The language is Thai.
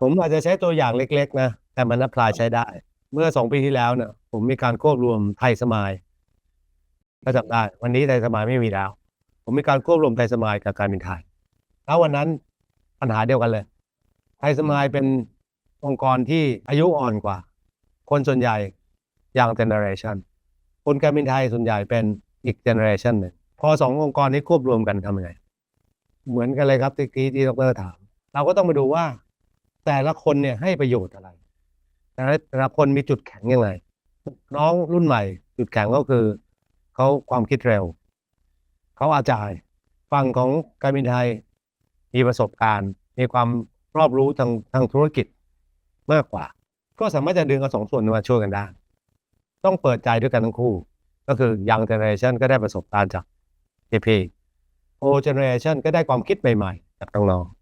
ผมอาจจะใช้ตัวอย่างเล็ก ๆ นะ แต่มันนับพลายใช้ได้ เมื่อสองปีที่แล้วเนี่ยผมมีการควบรวมไทยสมายก็จำได้ วันนี้ไทยสมายไม่มีแล้ว ผมมีการควบรวมไทยสมายกับการบินไทยแล้ววันนั้นปัญหาเดียวกันเลย ไทยสมายเป็นองค์กรที่อายุอ่อนกว่า คนส่วนใหญ่ยังเจเนอเรชันคนการบินไทยส่วนใหญ่เป็นอีกเจเนอเรชันหนึ่งพอสององค์กรนี้ควบรวมกันทำยังไง เหมือนกันเลยครับที่กี้ที่ดรถาม เราก็ต้องมาดูว่า แต่ละคนเนี่ยให้ประโยชน์อะไรแต่ละแต่ละคนมีจุดแข็งยังไง น้องรุ่นใหม่ จุดแข็งก็คือเขาความคิดเร็ว เขาอาจายฝั่งของการบินไทยมีประสบการณ์ มีความรอบรู้ทางทางธุรกิจมากกว่า ก็สามารถจะดึงเอาสองส่วนมาช่วยกันได้ ต้องเปิดใจด้วยกันทั้งคู่ ก็คือ young generation ก็ได้ประสบการณ์จาก JP old generation ก็ได้ความคิดใหม่ ๆ จากน้องๆ